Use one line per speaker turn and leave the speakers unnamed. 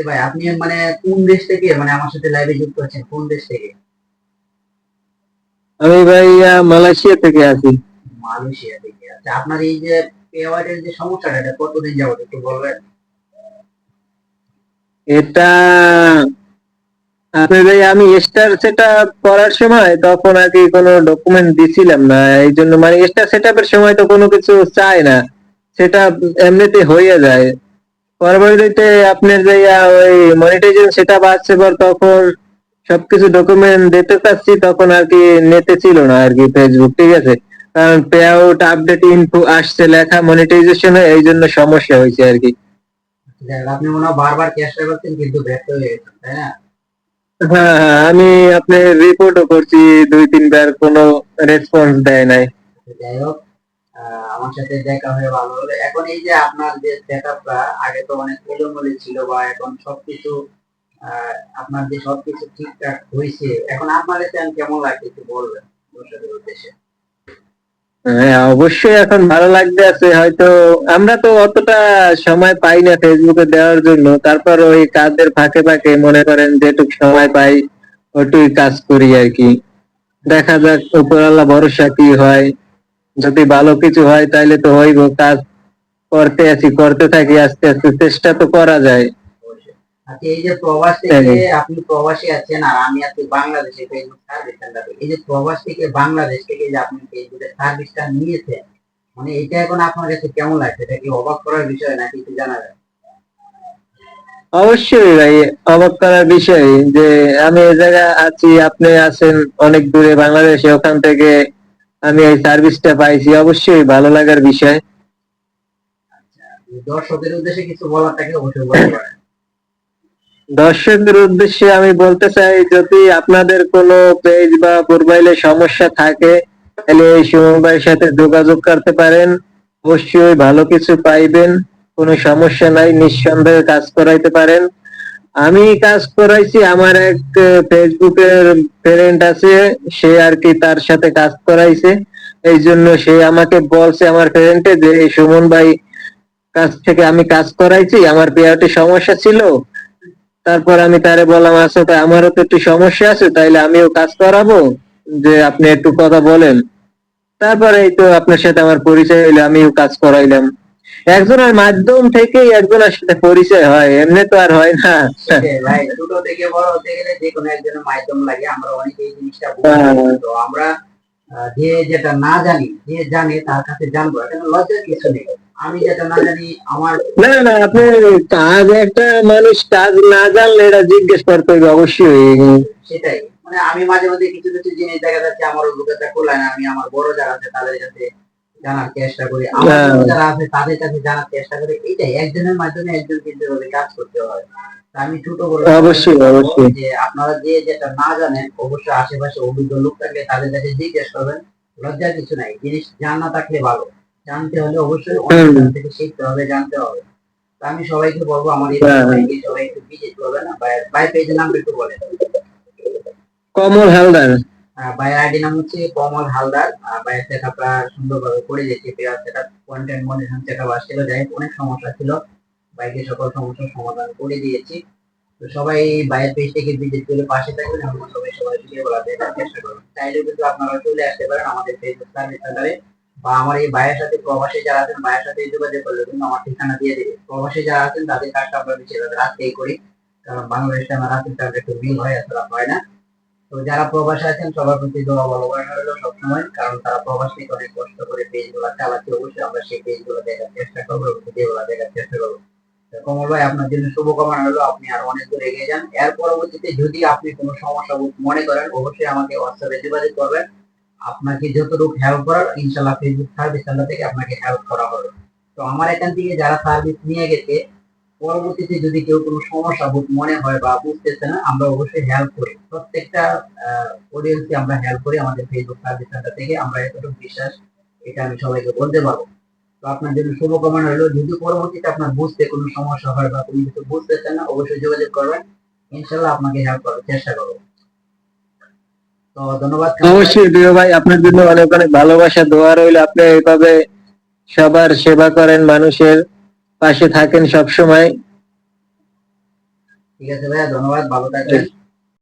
ভাই আপনি মানে কোন দেশ থেকে মানে আমার সাথে লাইভে যুক্ত আছেন কোন দেশ থেকে?
আমি ভাই মালয়েশিয়া থেকে আছি।
মালয়েশিয়া থেকে। আচ্ছা আপনার এই যে পেওয়ারের যে সমস্যাটা এটা কতদিন যাবত একটু বলবেন?
এটা আপনি ভাই আমি স্টার সেটা করার সময় তখন আর কি কোনো ডকুমেন্ট দিছিলাম না। এই জন্য মানে স্টার সেট সময় তো কোনো কিছু চায় না। সেটা এমনিতে হয়ে যায়। পরবর্তীতে আপনার যে ওই মনিটাইজেশন সেটা আসছে পর তখন সবকিছু ডকুমেন্ট দিতে চাচ্ছি তখন আর কি নেতে ছিল না আর কি ফেসবুক ঠিক আছে? কারণ পে আউট আপডেট ইনফো আসছে লেখা মনিটাইজেশনে এই জন্য সমস্যা হয়েছে আর কি।
আপনি মনে হয় বারবার চেষ্টা করছেন কিন্তু ব্যর্থ হয়ে গেছেন তাই না?
হ্যাঁ হ্যাঁ আমি আপনি রিপোর্টও করছি দুই তিনবার কোনো রেসপন্স দেয় নাই।
যাই হোক আমার সাথে দেখা হয়ে ভালো হলো। এখন এই যে আপনার যে সেটআপটা আগে তো অনেক এলোমেলো ছিল বা এখন সবকিছু আপনার যে সবকিছু ঠিকঠাক হয়েছে, এখন আপনার কাছে কেমন লাগছে একটু বলবেন দর্শকের উদ্দেশ্যে?
হ্যাঁ অবশ্যই এখন ভালো লাগতে আছে হয়তো আমরা তো অতটা সময় পাই না ফেসবুকে দেওয়ার জন্য, তারপর ওই কাজের ফাঁকে ফাঁকে মনে করেন যেটুক সময় পাই, ওটুই কাজ করি আর কি। দেখা যাক উপরাল্লা ভরসা কি হয়। যদি ভালো কিছু হয় তাইলে তো হইব কাজ। করতে আছি করতে থাকি আস্তে আস্তে চেষ্টা তো করা যায়।
আচ্ছা এই যে প্রবাস থেকে আপনি প্রবাসী আছেন আর আমি আছি বাংলাদেশে ফেসবুক এই যে প্রবাস থেকে বাংলাদেশ থেকে যে আপনি ফেসবুকের সার্ভিসটা নিয়েছেন মানে এটা এখন আপনার কাছে কেমন লাগছে? এটা কি অবাক করার বিষয় নাকি একটু জানাবেন
অবশ্যই ভাই অবাক করার বিষয় যে আমি এই জায়গায় আছি আপনি আছেন অনেক দূরে বাংলাদেশে ওখান থেকে আমি এই সার্ভিসটা পাইছি। অবশ্যই ভালো লাগার বিষয়।
দর্শকের উদ্দেশ্যে কিছু বলার থাকে অবশ্যই
দর্শকদের উদ্দেশ্যে আমি বলতে চাই যদি আপনাদের কোনো পেজ বা প্রোফাইলে সমস্যা থাকে তাহলে এই সুমন ভাইয়ের সাথে যোগাযোগ করতে পারেন। অবশ্যই ভালো কিছু পাইবেন কোনো সমস্যা নাই নিঃসন্দেহে কাজ করাইতে পারেন। আমি কাজ করাইছি, আমার এক ফেসবুকের ফ্রেন্ড আছে, সে আর কি তার সাথে কাজ করাইছে। এই জন্য সে আমাকে বলছে, আমার ফ্রেন্ডে যে সুমন ভাই কাছ থেকে আমি কাজ করাইছি, আমার পেয়ারটি সমস্যা ছিল। তারপর আমি তারে বললাম আচ্ছা তাই আমারও তো একটু সমস্যা আছে, তাইলে আমিও কাজ করাবো। যে, আপনি একটু কথা বলেন। তারপরে এই তো আপনার সাথে আমার পরিচয় হইল, আমিও কাজ করাইলাম। একজনের মাধ্যম থেকেই একজনের সাথে পরিচয় হয় এমনি তো আর হয় না।
ভাই ছোট থেকে বড় হতে গেলে যে কোনো একজনের মাধ্যম লাগে আমরা অনেকে এই জিনিসটা
হ্যাঁ।
তো আমরা যে যেটা না জানি যে জানে তার কাছে জানব এখানে লজ্জার কিছু নেই। আমি যেটা না জানি আমার
না না আপনি কাজ একটা মানুষ কাজ না জানলে এটা জিজ্ঞেস করতে হবে অবশ্যই।
সেটাই মানে আমি মাঝে মাঝে কিছু কিছু জিনিস দেখা যাচ্ছে আমার অভিজ্ঞতা খোলা না আমি আমার বড় যারা আছে তাদের কাছে জানার চেষ্টা করি। আমার
হ্যাঁ।
যারা আছে তাদের কাছে জানার চেষ্টা করি। এটাই একজনের মাধ্যমে একজন কিন্তু কাজ করতে হয়। আমি ছোট বড়
অবশ্যই, অবশ্যই।
যে আপনারা যে যেটা না জানেন অবশ্যই আশেপাশে অভিজ্ঞ লোক থাকলে তাদের কাছে জিজ্ঞেস করবেন। লজ্জার কিছু নাই। জিনিস জানা থাকলে ভালো। জানতে হলে অবশ্যই অন্য থেকে শিখতে হবে জানতে হবে। তা আমি সবাইকে বলব আমার এই
হ্যাঁ।
সবাই একটু ভিজিট করবেন। বাই পেজের নাম একটু বলেন।
কমল হালদার।
বাইরের আইডি নাম হচ্ছে কমল হালদার। বাইরের সেট আপটা সুন্দরভাবে করে দিয়েছি payer set up content monitoring set up আসছিল, যাই অনেক সমস্যা ছিল। বাইকে সকল সমস্যার সমাধান করে দিয়েছি। তো সবাই বাইরের পেজ থেকে ভিজিট করে পাশে থাকবেন এবং সবাই সবাই ভিডিওগুলো দেখার চেষ্টা করবেন। চাইলেও কিন্তু আপনারা চলে আসতে পারেন আমাদের ফেসবুক সার্ভিস সেন্টারে বা আমার এই ভাইয়ের সাথে প্রবাসী যারা আছেন, ভাইয়ের সাথে যোগাযোগ করলে কিন্তু আমার ঠিকানা দিয়ে দিবে। প্রবাসী যারা আছেন, তাদের কাজটা আমরা বেশিরভাগ রাতেই করি। কারণ বাংলাদেশে আমার রাতের কাজটা একটু মিল হয়, এতটা হয় না। তো যারা প্রবাসে আছেন, সবার প্রতি দোয়া রইল সবসময়, কারণ তারা প্রবাস থেকে অনেক কষ্ট করে পেজগুলা চালাচ্ছে। অবশ্যই আমরা সেই পেজগুলো দেখার চেষ্টা করব এবং ভিডিও গুলো দেখার চেষ্টা করব। কমল ভাই, আপনার জন্য শুভকামনা হলো আপনি আর অনেক দূর এগিয়ে যান। এর পরবর্তীতে যদি আপনি কোনো সমস্যা মনে করেন, অবশ্যই আমাকে হোয়াটসঅ্যাপে যোগাযোগ করবেন। আপনাকে যতটুকু হেল্প করার ইনশাল্লাহ ফেসবুক সার্ভিস সেন্টার থেকে আপনাকে হেল্প করা হবে। তো আমার এখান থেকে যারা সার্ভিস নিয়ে গেছে পরবর্তীতে যদি কেউ কোনো সমস্যা মনে হয় বা বুঝতেছে না, আমরা অবশ্যই হেল্প করি। প্রত্যেকটা অডিয়েন্সকে আমরা হেল্প করি আমাদের ফেসবুক সার্ভিস সেন্টার থেকে। আমরা এতটুকু বিশ্বাস, এটা আমি সবাইকে বলতে পারব। তো আপনার জন্য শুভকামনা হলো যদি পরবর্তীতে আপনার বুঝতে কোনো সমস্যা হয় বা কোনো কিছু বুঝতেছেন না, অবশ্যই যোগাযোগ করবেন। ইনশাল্লাহ আপনাকে হেল্প করার চেষ্টা করব। তো ধন্যবাদ।
অবশ্যই প্রিয় ভাই, আপনার জন্য অনেক অনেক ভালোবাসা, দোয়া রইল। আপনি এইভাবে সবার সেবা করেন মানুষের। পাশে থাকেন সবসময়।
ঠিক আছে ভাইয়া ধন্যবাদ ভালো থাকবেন।